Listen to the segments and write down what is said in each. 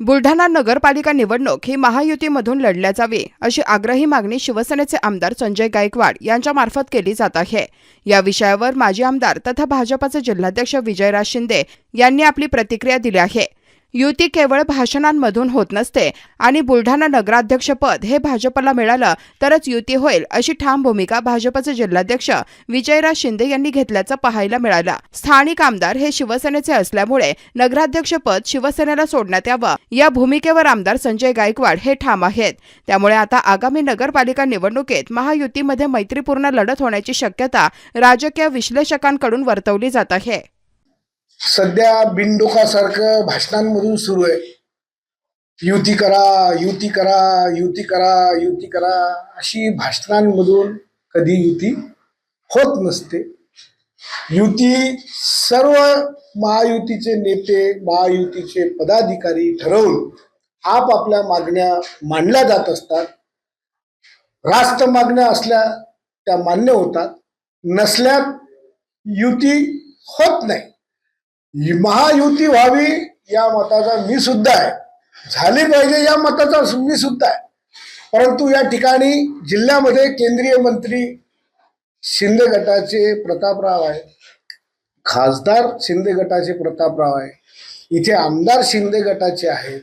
Buldhana नगरपालिका निवडणूक ही महायुतीमधून लढल्या जावी अशी आग्रही मागणी शिवसेनेचे आमदार संजय गायकवाड यांच्यामार्फत केली जात आहे. या विषयावर माजी आमदार तथा भाजपाचे जिल्हाध्यक्ष विजयराज शिंदे यांनी आपली प्रतिक्रिया दिली आहे. युती केवळ भाषणांमधून होत नसते आणि बुलढाणा नगराध्यक्षपद हे भाजपला मिळालं तरच युती होईल अशी ठाम भूमिका भाजपचे जिल्हाध्यक्ष विजयराज शिंदे यांनी घेतल्याचं पाहायला मिळालं. स्थानिक आमदार हे शिवसेनेचे असल्यामुळे नगराध्यक्षपद शिवसेनेला सोडण्यात यावं. या भूमिकेवर आमदार संजय गायकवाड हे ठाम आहेत. त्यामुळे आता आगामी नगरपालिका निवडणुकीत महायुतीमध्ये मैत्रीपूर्ण लढत होण्याची शक्यता राजकीय विश्लेषकांकडून वर्तवली जात आहे. सध्या बिनडोकासारखं भाषणांमधून सुरू आहे. युती करा युती करा युती करा युती करा अशी भाषणांमधून कधी युती होत नसते. युती सर्व महायुतीचे नेते महायुतीचे पदाधिकारी ठरवून आपापल्या मागण्या मांडल्या जात असतात. रास्त मागण्या असल्या त्या मान्य होतात. नसल्या युती होत नाही. महायुती व्हावी या मताचा मी सुद्धा आहे. झाली पाहिजे या मताचा मी सुद्धा आहे. परंतु या ठिकाणी जिल्ह्यामध्ये केंद्रीय मंत्री शिंदे गटाचे प्रतापराव आहे. खासदार शिंदे गटाचे प्रतापराव आहे. इथे आमदार शिंदे गटाचे आहेत.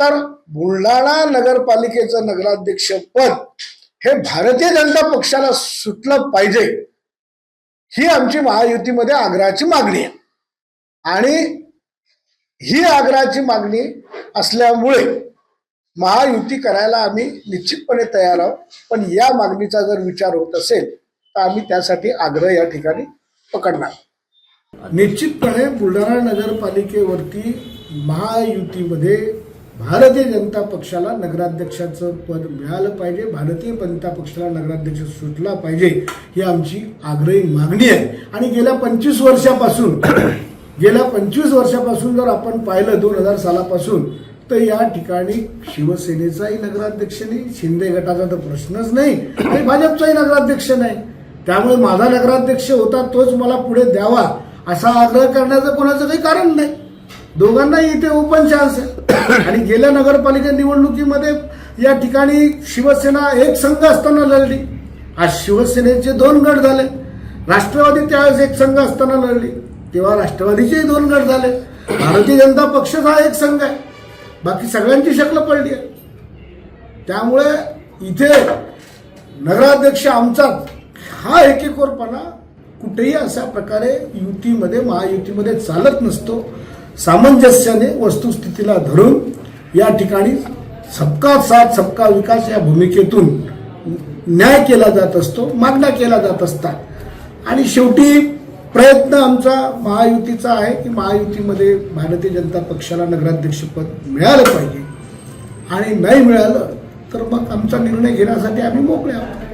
तर बुलढाणा नगरपालिकेचं नगराध्यक्ष पद हे भारतीय जनता पक्षाला सुटलं पाहिजे ही आमची महायुतीमध्ये आग्रहाची मागणी आहे. आणि ही आग्रहाची मागणी असल्यामुळे महायुती करायला आम्ही निश्चितपणे तयार आहोत. पण या मागणीचा जर विचार होत असेल तर आम्ही त्यासाठी आग्रह या ठिकाणी पकडणार निश्चितपणे बुलढाणा नगरपालिकेवरती महायुतीमध्ये भारतीय जनता पक्षाला नगराध्यक्षाचं पद मिळालं पाहिजे भारतीय जनता पक्षाला नगराध्यक्ष सुटला पाहिजे ही आमची आग्रही मागणी आहे. आणि गेल्या पंचवीस वर्षापासून गेल्या पंचवीस वर्षापासून जर आपण पाहिलं दोन हजार सालापासून तर या ठिकाणी शिवसेनेचाही नगराध्यक्ष नाही शिंदे गटाचा तर प्रश्नच नाही आणि भाजपचाही नगराध्यक्ष नाही. त्यामुळे माझा नगराध्यक्ष होता तोच मला पुढे द्यावा असा आग्रह करण्याचं कोणाचं काही कारण नाही. दोघांनाही इथे ओपन चान्स आहे. आणि गेल्या नगरपालिका निवडणुकीमध्ये या ठिकाणी शिवसेना एक संघ असताना लढली. आज शिवसेनेचे दोन गट झाले. राष्ट्रवादी त्यावेळेस एक संघ असताना लढली. तेव्हा राष्ट्रवादीचे दोन गट झाले. भारतीय जनता पक्षच हा एक संघ आहे. बाकी सगळ्यांची शक्ल पडली आहे. त्यामुळे इथे नगराध्यक्ष आमचाच हा एकेकोरपणा कुठेही अशा प्रकारे युतीमध्ये महायुतीमध्ये चालत नसतो. सामंजस्याने वस्तुस्थितीला धरून या ठिकाणी सबका साथ सबका विकास या भूमिकेतून न्याय केला जात असतो मागण्या केल्या जात असतात. आणि शेवटी प्रयत्न आमचा महायुतीचा आहे की महायुतीमध्ये भारतीय जनता पक्षाला नगराध्यक्षपद मिळालं पाहिजे. आणि नाही मिळालं तर मग आमचा निर्णय घेण्यासाठी आम्ही मोकळे आहोत.